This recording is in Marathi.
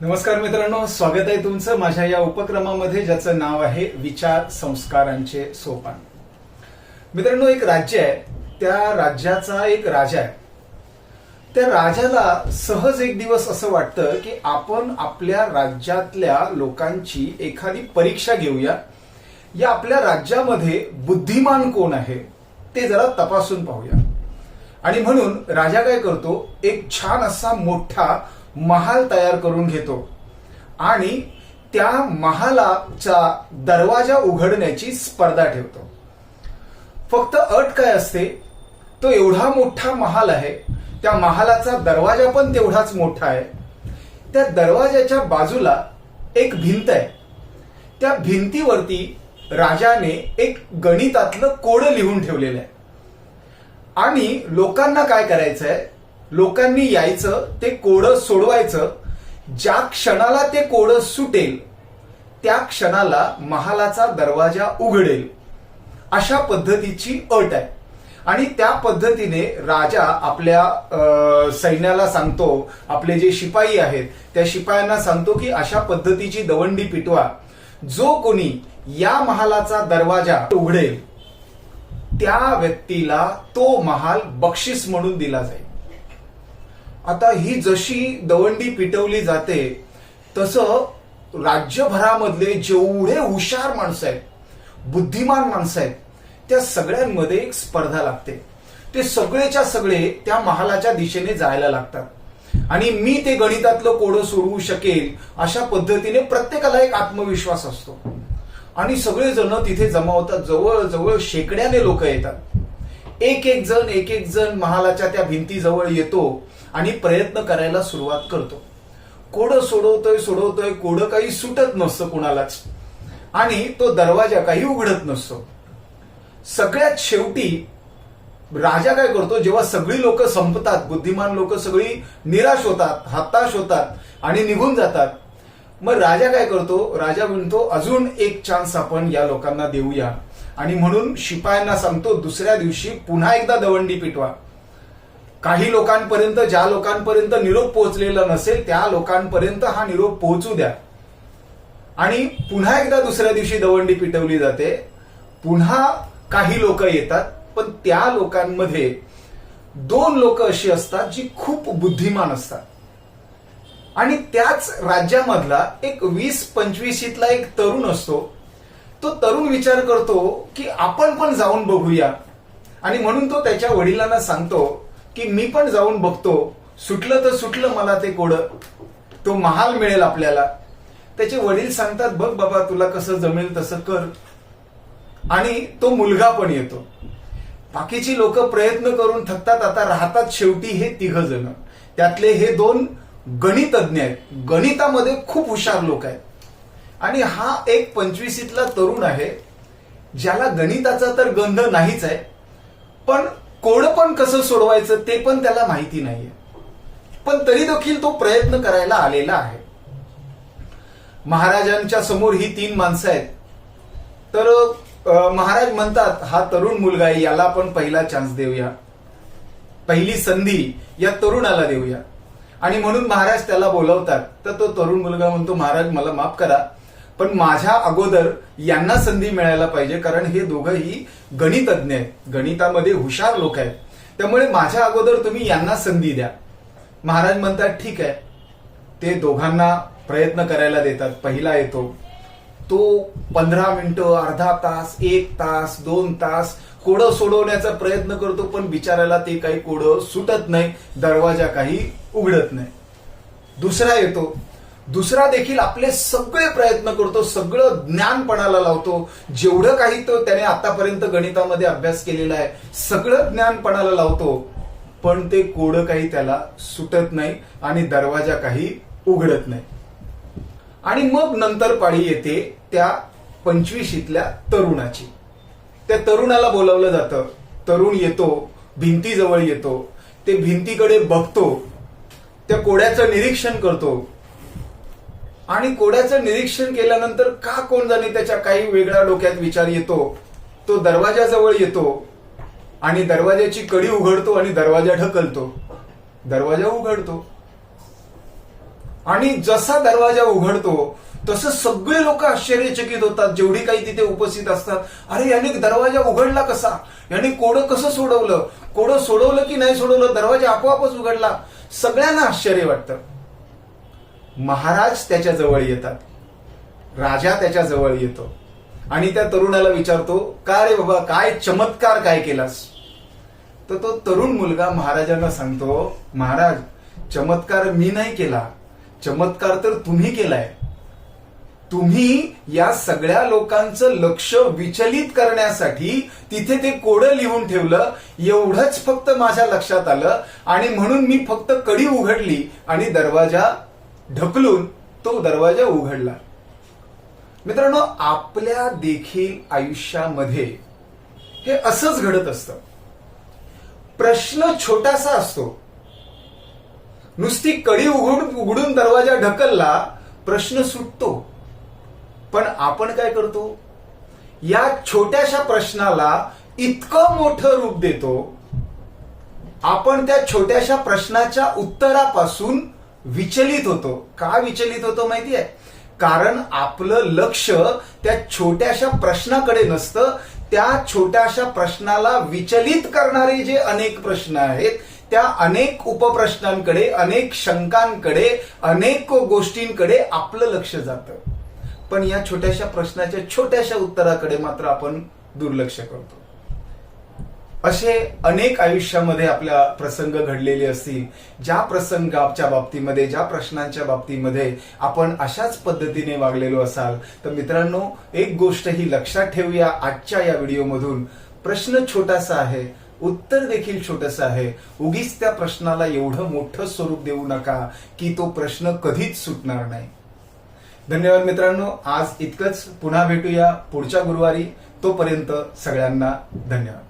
नमस्कार मित्रांनो स्वागत आहे तुमचं माझ्या या उपक्रमामध्ये ज्याचं नाव आहे विचार संस्कारांचे सोपान. मित्रांनो एक राज्य आहे. त्या राज्याचा एक राजा आहे. त्या राजाला सहज एक दिवस असं वाटतं की आपण आपल्या राज्यातल्या लोकांची एखादी परीक्षा घेऊया. या आपल्या राज्यामध्ये बुद्धिमान कोण आहे ते जरा तपासून पाहूया. आणि म्हणून राजा काय करतो एक छान असा मोठा महाल तयार करून घेतो. आणि त्या महालाचा दरवाजा उघडण्याची स्पर्धा ठेवतो. फक्त अट काय असते? तो एवढा मोठा महाल आहे त्या महालाचा दरवाजा पण तेवढाच मोठा आहे. त्या दरवाजाच्या बाजूला एक भिंत आहे. त्या भिंतीवरती राजाने एक गणितातलं कोडं लिहून ठेवलेलं आहे. आणि लोकांना काय करायचं आहे लोकांनी यायचं ते कोडं सोडवायचं. ज्या क्षणाला ते कोडं सुटेल त्या क्षणाला महालाचा दरवाजा उघडेल. अशा पद्धतीची अट आहे. आणि त्या पद्धतीने राजा आपल्या सैन्याला सांगतो आपले जे शिपाई आहेत त्या शिपायांना सांगतो की अशा पद्धतीची दवंडी पिटवा. जो कोणी या महालाचा दरवाजा उघडेल त्या व्यक्तीला तो महाल बक्षीस म्हणून दिला जाईल. आता ही जशी दवंडी पिटवली जाते तसं राज्यभरामधले जेवढे हुशार माणसं आहेत बुद्धिमान माणसं आहेत त्या सगळ्यांमध्ये एक स्पर्धा लागते. ते सगळेच्या सगळे त्या महालाच्या दिशेने जायला लागतात. आणि मी ते गणितातलं कोडं सोडवू शकेल अशा पद्धतीने प्रत्येकाला एक आत्मविश्वास असतो. आणि सगळेजण तिथे जमा होतात जवळजवळ शेकड्याने लोक येतात. एक एक जण एक एक जण महालाच्या त्या भिंतीजवळ येतो आणि प्रयत्न करायला सुरुवात करतो. कोडं सोडवतोय सोडवतोय कोडं काही सुटत नसतं कुणालाच. आणि तो दरवाजा काही उघडत नसतो. सगळ्यात शेवटी राजा काय करतो जेव्हा सगळी लोक संपतात बुद्धिमान लोक सगळी निराश होतात हताश होतात आणि निघून जातात मग राजा काय करतो राजा म्हणतो अजून एक चान्स आपण या लोकांना देऊया. आणि म्हणून शिपायांना सांगतो दुसऱ्या दिवशी पुन्हा एकदा दवंडी पिटवा. काही लोकांपर्यंत ज्या लोकांपर्यंत निरोप पोहोचलेला नसेल त्या लोकांपर्यंत हा निरोप पोहोचू द्या. आणि पुन्हा एकदा दुसऱ्या दिवशी दवंडी पिटवली जाते. पुन्हा काही लोक येतात पण त्या लोकांमध्ये दोन लोक अशी असतात जी खूप बुद्धिमान असतात. आणि त्याच राज्यामधला एक वीस पंचवीशीतला एक तरुण असतो. तो तरुण विचार करतो की आपण पण जाऊन बघूया. आणि म्हणून तो त्याच्या वडिलांना सांगतो की मी पण जाऊन बघतो. सुटलं तर सुटलं मला ते कोड. तो महाल मिळेल आपल्याला. त्याचे वडील सांगतात बघ बाबा तुला कसं जमेल तसं कर. आणि तो मुलगा पण येतो. बाकीची लोक प्रयत्न करून थकतात. आता राहतात शेवटी हे तिघ जण त्यातले हे दोन गणितज्ञ आहेत. गणितामध्ये खूप हुशार लोक आहेत. आणि हा एक पंचवीसीतला तरुण आहे ज्याला गणिताचा तर गंध नाहीच आहे पण कोण पण कसं सोडवायचं ते पण त्याला माहिती नाहीये. पण तरी देखील तो प्रयत्न करायला आलेला आहे. महाराजांच्या समोर ही तीन माणसं आहेत. तर महाराज म्हणतात हा तरुण मुलगा आहे याला आपण पहिला चान्स देऊया. पहिली संधी या तरुणाला देऊया. आणि म्हणून महाराज त्याला बोलवतात. तर तो तरुण मुलगा म्हणतो महाराज मला माफ करा. पण माझ्या अगोदर यांना संधी मिळायला पाहिजे कारण हे दोघंही गणितज्ञ आहेत. गणितामध्ये हुशार लोक आहेत. त्यामुळे माझ्या अगोदर तुम्ही यांना संधी द्या. महाराज म्हणतात ठीक आहे. ते दोघांना प्रयत्न करायला देतात. पहिला येतो तो पंधरा मिनिटं अर्धा तास एक तास दोन तास कोडं सोडवण्याचा प्रयत्न करतो पण बिचारायला ते काही कोडं सुटत नाही दरवाजा काही उघडत नाही. दुसरा येतो दुसरा देखील आपले सगळे प्रयत्न करतो सगळं ज्ञानपणाला लावतो. जेवढं काही तो त्याने आतापर्यंत गणितामध्ये अभ्यास केलेला आहे सगळं ज्ञानपणाला लावतो. पण ते कोडं काही त्याला सुटत नाही आणि दरवाजा काही उघडत नाही. आणि मग नंतर पाळी येते त्या पंचवीशीतल्या तरुणाची. त्या तरुणाला बोलावलं जातं. तरुण येतो भिंतीजवळ येतो. ते भिंतीकडे बघतो. त्या कोड्याचं निरीक्षण करतो. आणि कोड्याचं निरीक्षण केल्यानंतर का कोण जाणे त्याच्या काही वेगळ्या डोक्यात विचार येतो तो दरवाजाजवळ येतो आणि दरवाजाची कडी उघडतो आणि दरवाजा ढकलतो. दरवाजा उघडतो. आणि जसा दरवाजा उघडतो तसं सगळे लोक आश्चर्यचकित होतात जेवढी काही तिथे उपस्थित असतात. अरे याने दरवाजा उघडला कसा? याने कोडं कसं सोडवलं? कोडं सोडवलं की नाही सोडवलं? दरवाजा आपोआपच उघडला. सगळ्यांना आश्चर्य वाटतं. महाराज त्याच्याजवळ येतात. राजा त्याच्याजवळ येतो. आणि त्या तरुणाला विचारतो का रे बाबा काय चमत्कार काय केलास? तर तो तरुण मुलगा महाराजांना सांगतो महाराज चमत्कार मी नाही केला. चमत्कार तर तुम्ही केलाय. तुम्ही या सगळ्या लोकांचं लक्ष विचलित करण्यासाठी तिथे ते कोडं लिहून ठेवलं एवढंच फक्त माझ्या लक्षात आलं आणि म्हणून मी फक्त कडी उघडली आणि दरवाजा ढकलून तो दरवाजा उघडला. मित्रांनो आपल्या देखील आयुष्यामध्ये हे असंच घडत असतं. प्रश्न छोटासा असतो. नुसती कडी उघडून उघडून दरवाजा ढकलला प्रश्न सुटतो. पण आपण काय करतो? या छोट्याशा प्रश्नाला इतकं मोठं रूप देतो. आपण त्या छोट्याशा प्रश्नाच्या उत्तरापासून विचलित होतो. का विचलित होतो माहितीये? कारण आपलं लक्ष त्या छोट्याशा प्रश्नाकडे नसतं. त्या छोट्याशा प्रश्नाला विचलित करणारे जे अनेक प्रश्न आहेत त्या अनेक उपप्रश्नांकडे अनेक शंकांकडे अनेक गोष्टींकडे आपलं लक्ष जातं. पण या छोट्याशा प्रश्नाच्या छोट्याशा उत्तराकडे मात्र आपण दुर्लक्ष करतो. असे अनेक आयुष्यामध्ये आपल्या प्रसंग घडलेले असतील ज्या प्रसंगाच्या बाबतीमध्ये ज्या प्रश्नांच्या बाबतीमध्ये आपण अशाच पद्धतीने वागलेलो असाल तर मित्रांनो एक गोष्ट ही लक्षात ठेवूया आजच्या या व्हिडिओमधून. प्रश्न छोटासा आहे उत्तर देखील छोटस आहे. उगीच त्या प्रश्नाला एवढं मोठं स्वरूप देऊ नका की तो प्रश्न कधीच सुटणार नाही. धन्यवाद मित्रांनो आज इतकंच. पुन्हा भेटूया पुढच्या गुरुवारी. तोपर्यंत सगळ्यांना धन्यवाद.